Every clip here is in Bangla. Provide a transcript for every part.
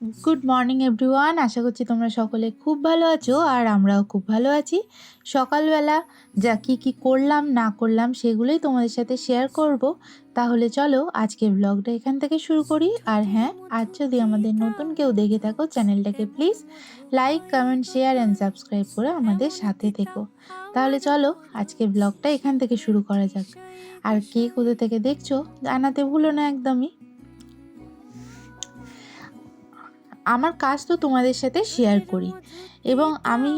গুড মর্নিং এভরিওয়ান আশা করছি তোমরা সকলে খুব ভালো আছো আর আমরাও খুব ভালো আছি। সকালবেলা যা কী কী করলাম, না করলাম সেগুলোই তোমাদের সাথে শেয়ার করব। তাহলে চলো আজকে ব্লগটা এখান থেকে শুরু করি। আর হ্যাঁ আজ যদি আমাদের নতুন কেউ দেখে থাকো, চ্যানেলটাকে please like comment share and subscribe করে আমাদের সাথে থেকো। তাহলে চলো আজকে ব্লগটা এখান থেকে শুরু করা যাক। আর কে কোথা থেকে দেখছ জানাতে ভুলো না একদমই। আমার কাজ তো তোমাদের সাথে শেয়ার করি। এবং আমি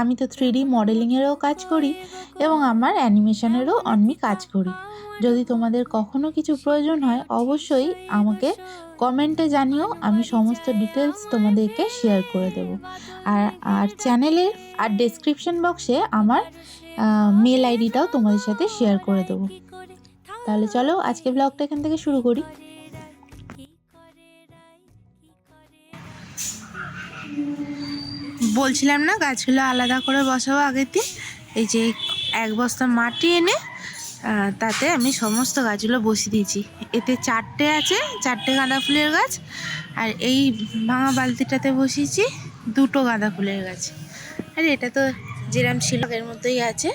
আমি তো থ্রি ডি মডেলিংয়েরও কাজ করি এবং আমার অ্যানিমেশনেরও আমি কাজ করি। যদি তোমাদের কখনো কিছু প্রয়োজন হয়, অবশ্যই আমাকে কমেন্টে জানিও, আমি সমস্ত ডিটেলস তোমাদেরকে শেয়ার করে দেব। আর আর চ্যানেলের আর ডেসক্রিপশন বক্সে আমার মেল আইডিটাও তোমাদের সাথে শেয়ার করে দেবো। তাহলে চলো আজকে ব্লগটা এখান থেকে শুরু করি। বলছিলাম না, গাছগুলো আলাদা করে বসাবো আগের দিন। এই যে এক বস্তা মাটি এনে তাতে আমি সমস্ত গাছগুলো বসিয়ে দিয়েছি। এতে চারটে আছে, চারটে গাঁদা ফুলের গাছ, আর এই ভাঙা বালতিটাতে বসিয়েছি দুটো গাঁদা ফুলের গাছ। আর, এটা তো যেরাম শিলকের মতোই আছে।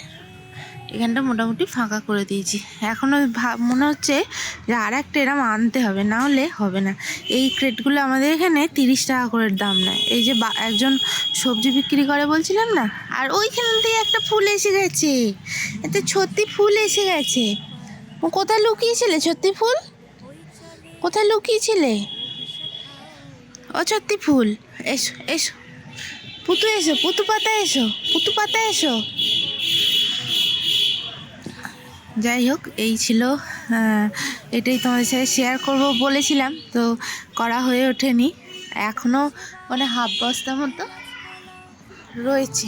এখানটা মোটামুটি ফাঁকা করে দিয়েছি। এখনও মনে হচ্ছে যে আর একটা এরম আনতে হবে, না হলে হবে না। এই ক্রেটগুলো আমাদের এখানে তিরিশ টাকা করে দাম নেয়। এই যে একজন সবজি বিক্রি করে বলছিলাম না, আর ওইখান থেকে একটা ফুল এসে গেছে। এতে সত্যি ফুল এসে গেছে। ও কোথায় লুকিয়েছিলে সত্যি ফুল? কোথায় লুকিয়েছিলে? ও সত্যি ফুল। এসো এসো, পুতু এসো, পুতু পাতা এসো, পুতু পাতা এসো। যাই হোক এই ছিল এটাই তোমাদের সাথে শেয়ার করব বলেছিলাম, তো করা হয়ে ওঠেনি। এখনও মানে হাফ বস্তা মতো রয়েছে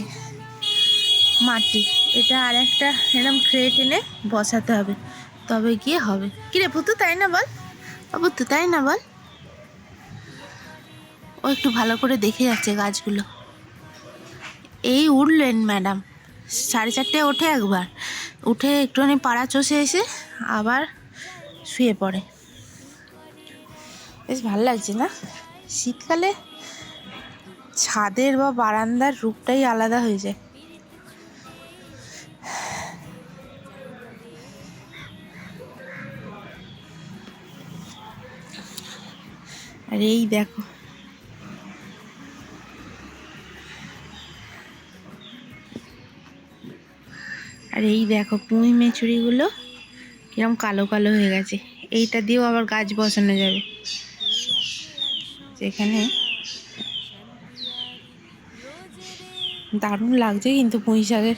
মাটি। এটা আর একটা এরকম ক্রেট এনে বসাতে হবে, তবে গিয়ে হবে। কিরে পুতু তাই না বল? পুতু তাই না বল? ও একটু ভালো করে দেখে যাচ্ছে গাছগুলো। এই উঠলেন ম্যাডাম সাড়ে চারটে ওঠে একবার। উঠে একটুখানি পাড়া চষে এসে আবার শুয়ে পড়ে। বেশ ভালো লাগছে না? শীতকালে ছাদের বা বারান্দার রূপটাই আলাদা হয়ে যায়। আর এই দেখো। আর এই দেখো পুঁই মেচুরিগুলো কিরম কালো কালো হয়ে গেছে। এইটা দিয়েও আবার গাছ বসানো যাবে। যেখানে দারুণ লাগছে কিন্তু পুঁই শাকের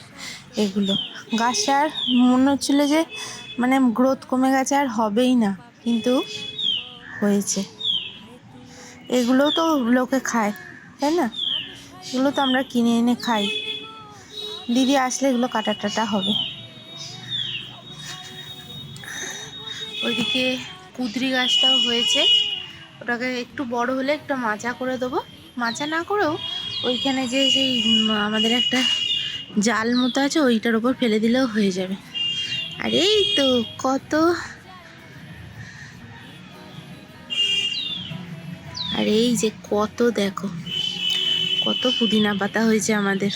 এগুলো। গাছটা আর মনে হচ্ছিল যে মানে গ্রোথ কমে গেছে আর হবেই না, কিন্তু হয়েছে। এগুলো তো লোকে খায়, তাই না? এগুলো তো আমরা কিনে এনে খাই। দিদি আসলে এগুলো কাটা টাটা হবে। ওইদিকে কুদরি গাছটাও হয়েছে। ওটাকে একটু বড় হলে একটু মাচা করে দেবো। মাচা না করেও ওইখানে যে সেই আমাদের একটা জাল মতো আছে, ওইটার ওপর ফেলে দিলেও হয়ে যাবে। আর এই তো কত। আর এই যে কত দেখো, কত পুদিনা পাতা হয়েছে আমাদের।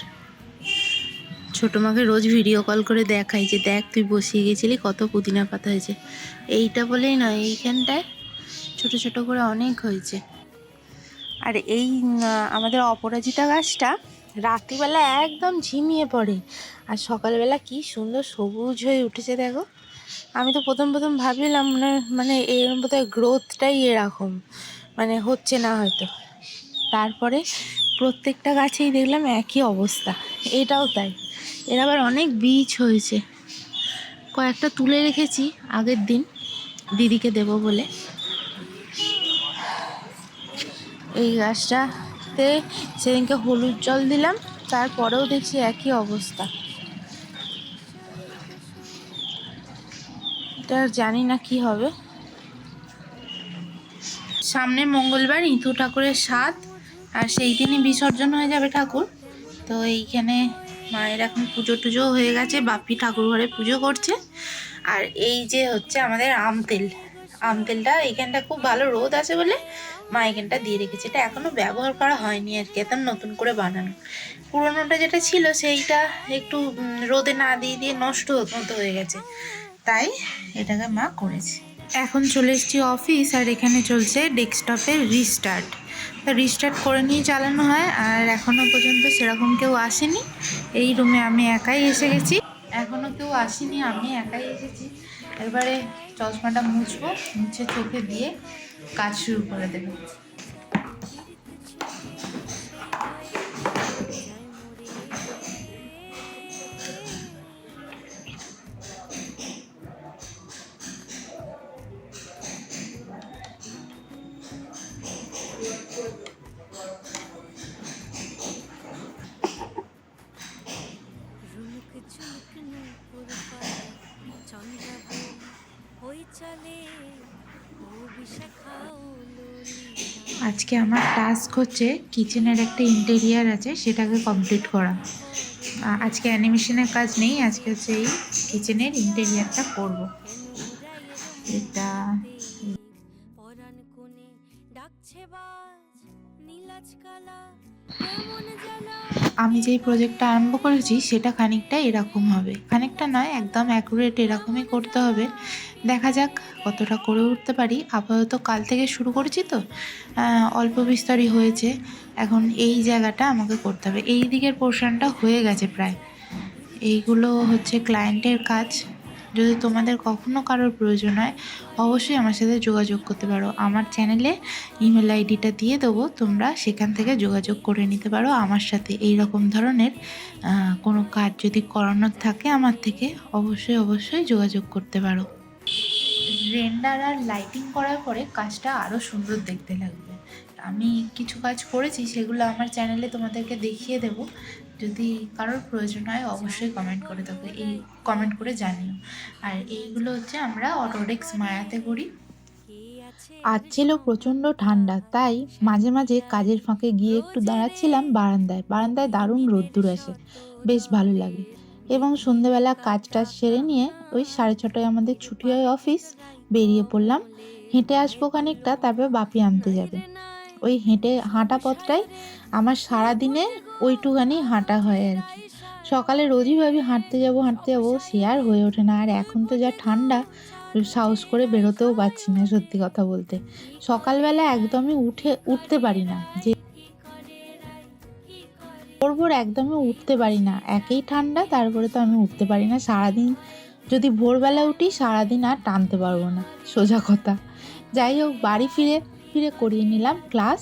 ছোটো মাকে রোজ ভিডিও কল করে দেখাই যে, দেখ, তুই বসিয়ে গেছিলি, কত পুদিনা পাতা হয়েছে। এইটা বলেই নয়, এইখানটায় ছোট ছোট করে অনেক হয়েছে। আর এই আমাদের অপরাজিতা গাছটা রাত্রিবেলা একদম ঝিমিয়ে পড়ে। আর সকালবেলা কি সুন্দর সবুজ হয়ে উঠেছে, দেখো। আমি তো প্রথম প্রথম ভাবছিলাম মানে মানে এর বোধহয় গ্রোথটাই এরকম। মানে হচ্ছে না হয়তো। তারপরে প্রত্যেকটা গাছেই দেখলাম একই অবস্থা। এটাও তাই। এর আবার অনেক বীজ হয়েছে। কয়েকটা তুলে রেখেছি আগের দিন দিদিকে দেব বলে। এই গাছটাতে সেদিনকে হলুদ জল দিলাম, তারপরেও দেখছি একই অবস্থা। এটা জানি না কি হবে। সামনে মঙ্গলবার ইঁতু ঠাকুরের স্বাদ আর সেই দিনই বিসর্জন হয়ে যাবে ঠাকুর। তো এইখানে মায়ের এখন পুজো টুজো হয়ে গেছে, বাপি ঠাকুর ঘরে পুজো করছে। আর এই যে হচ্ছে আমাদের আম তেল। আম তেলটা এইখানটা খুব ভালো রোদ আছে বলে মা এখানটা দিয়ে রেখেছে। এটা এখনও ব্যবহার করা হয়নি আর কি, এটা নতুন করে বানানো। পুরোনোটা যেটা ছিল সেইটা একটু রোদে না দিয়ে দিয়ে নষ্ট মতো হয়ে গেছে। তাই এটাকে মা করেছে। এখন চলে এসেছি অফিস, আর এখানে চলছে ডেস্কটপের রিস্টার্ট। তা রিস্টার্ট করে নিয়ে চালানো হয়, আর এখনও পর্যন্ত সেরকম কেউ আসেনি। এই রুমে আমি একাই এসে গেছি। এখনও কেউ আসেনি, আমি একাই এসেছি। এবারে চশমাটা মুছবো, মুছে চোখে দিয়ে কাজ শুরু করে দেবো। আজকে আমার টাস্ক হচ্ছে কিচেনের একটা ইন্টেরিয়ার আছে সেটাকে কমপ্লিট করা। আজকে অ্যানিমেশনের কাজ নেই আজকে হচ্ছে এই কিচেনের ইন্টেরিয়ারটা করব। এটা আমি যেই প্রজেক্টটা আরম্ভ করেছি সেটা খানিকটা এরকম হবে। খানিকটা নয় একদম অ্যাকুরেট এরকমই করতে হবে। দেখা যাক কতটা করে উঠতে পারি। আপাতত কাল থেকে শুরু করেছি তো অল্প বিস্তরই হয়েছে। এখন এই জায়গাটা আমাকে করতে হবে। এই দিকের পোর্শনটা হয়ে গেছে প্রায়। এইগুলো হচ্ছে ক্লায়েন্টের কাজ। যদি তোমাদের কখনো কারোর প্রয়োজন হয়, অবশ্যই আমার সাথে যোগাযোগ করতে পারো। আমার চ্যানেলে ইমেল আইডিটা দিয়ে দেবো, তোমরা সেখান থেকে যোগাযোগ করে নিতে পারো। আমার সাথে এই রকম ধরনের কোনো কাজ যদি করানোর থাকে আমার থেকে, অবশ্যই অবশ্যই যোগাযোগ করতে পারো। রেন্ডার আর লাইটিং করার পরে কাজটা আরও সুন্দর দেখতে লাগবে। আমি কিছু কাজ করেছি, সেগুলো আমার চ্যানেলে তোমাদেরকে দেখিয়ে দেব। যদি কারোর প্রয়োজন হয়, অবশ্যই কমেন্ট করে দেবো এই কমেন্ট করে জানিও। আর এইগুলো হচ্ছে আমরা অটোডেক্স মায়াতে করি। আজ ছিল প্রচণ্ড ঠান্ডা, তাই মাঝে মাঝে কাজের ফাঁকে গিয়ে একটু দাঁড়াচ্ছিলাম বারান্দায়। বারান্দায় দারুণ রোদ্দুর আসে, বেশ ভালো লাগে। এবং সন্ধেবেলা কাজ টাজ সেরে নিয়ে ওই সাড়ে ছটায় আমাদের ছুটি হয় অফিস, বেরিয়ে পড়লাম। হেঁটে আসব খানিকটা, তারপর বাপি আনতে যাবে। ওই হেঁটে হাঁটা পথটাই আমার সারা দিনে ওইটুখানি হাঁটা হয় আর কি। সকালে রোজই ভাবি হাঁটতে যাব, হাঁটতে যাব, সে আর হয়ে ওঠে না। আর এখন তো যা ঠান্ডা, সাহস করে বেরোতেও পারছি না সত্যি কথা বলতে। সকালবেলা একদমই উঠে, উঠতে পারি না। যে ভোর একদমই উঠতে পারি না। একেই ঠান্ডা, তারপরে তো আমি উঠতে পারি না। সারাদিন যদি ভোরবেলা উঠি, সারাদিন আর টানতে পারব না। সোজা কথা। যাই হোক, বাড়ি ফিরে ফিরে করিয়ে নিলাম ক্লাস।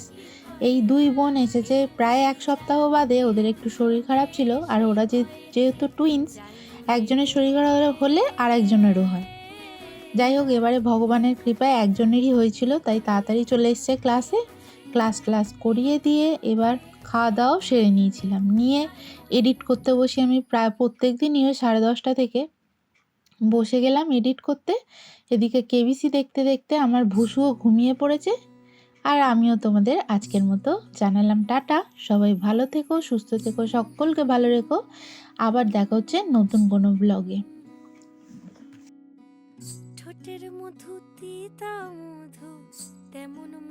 এই দুই বোন এসেছে প্রায় এক সপ্তাহ বাদে ওদের একটু শরীর খারাপ ছিল আর ওরা যে, যেহেতু টুইন্স একজনের শরীর খারাপ হলে আর একজনেরও হয়। যাই হোক, এবারে ভগবানের কৃপায় একজনেরই হয়েছিল, তাই তাড়াতাড়ি চলে এসছে ক্লাসে। ক্লাস ক্লাস করিয়ে দিয়ে এবার খাওয়া দাওয়াও সেরে নিয়েছিলাম। নিয়ে এডিট করতে বসি আমি প্রায় প্রত্যেক দিনই ওই সাড়ে দশটা থেকে। বসে গেলাম এডিট করতে। এদিকে কেবিসি দেখতে দেখতে আমার ভুসুও ঘুমিয়ে পড়েছে। আর আমিও তোমাদের আজকের মতো জানালাম টাটা। সবাই ভালো থেকো, সুস্থ থেকো, সকলকে ভালো রেখো। আবার দেখা হচ্ছে নতুন কোনো ব্লগে ঠোঁটের মধু মধু, তেমন মধু